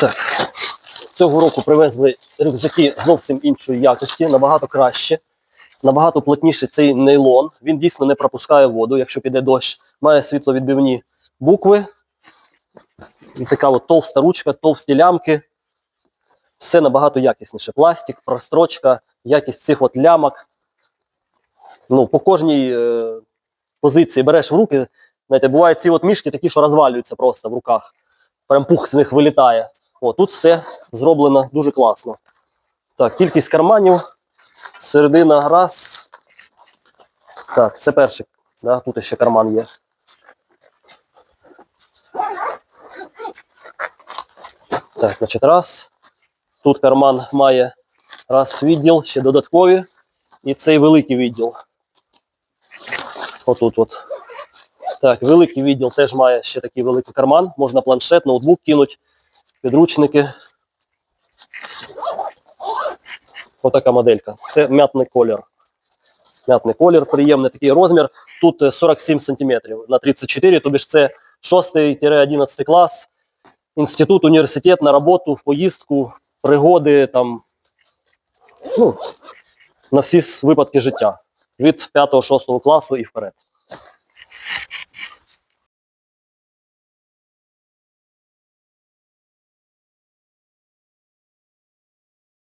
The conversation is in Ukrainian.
Так. Цього року привезли рюкзаки зовсім іншої якості, набагато краще, набагато плотніший цей нейлон. Він дійсно не пропускає воду, якщо піде дощ. Має світловідбивні букви. І така от товста ручка, товсті лямки. Все набагато якісніше. Пластик, прострочка, якість цих от лямок. Ну, по кожній е, позиції береш в руки. Знаєте, бувають ці от мішки такі, що розвалюються просто в руках. Прям пух з них вилітає. О, тут все зроблено дуже класно. Так, кількість карманів. Середина раз. Так, це перший. Да, тут ще карман є. Так, значить, раз. Тут карман має раз відділ, ще додаткові. І цей великий відділ. Отут от. Так, великий відділ теж має ще такий великий карман. Можна планшет, ноутбук кинуть, підручники. Отака моделька. Це м'ятний колір. М'ятний колір, приємний такий розмір. Тут е, 47 см на 34, тобі ж це 6-11 клас, інститут, університет на роботу, в поїздку, пригоди там. Ну, на всі випадки життя. Від 5-6 класу і вперед.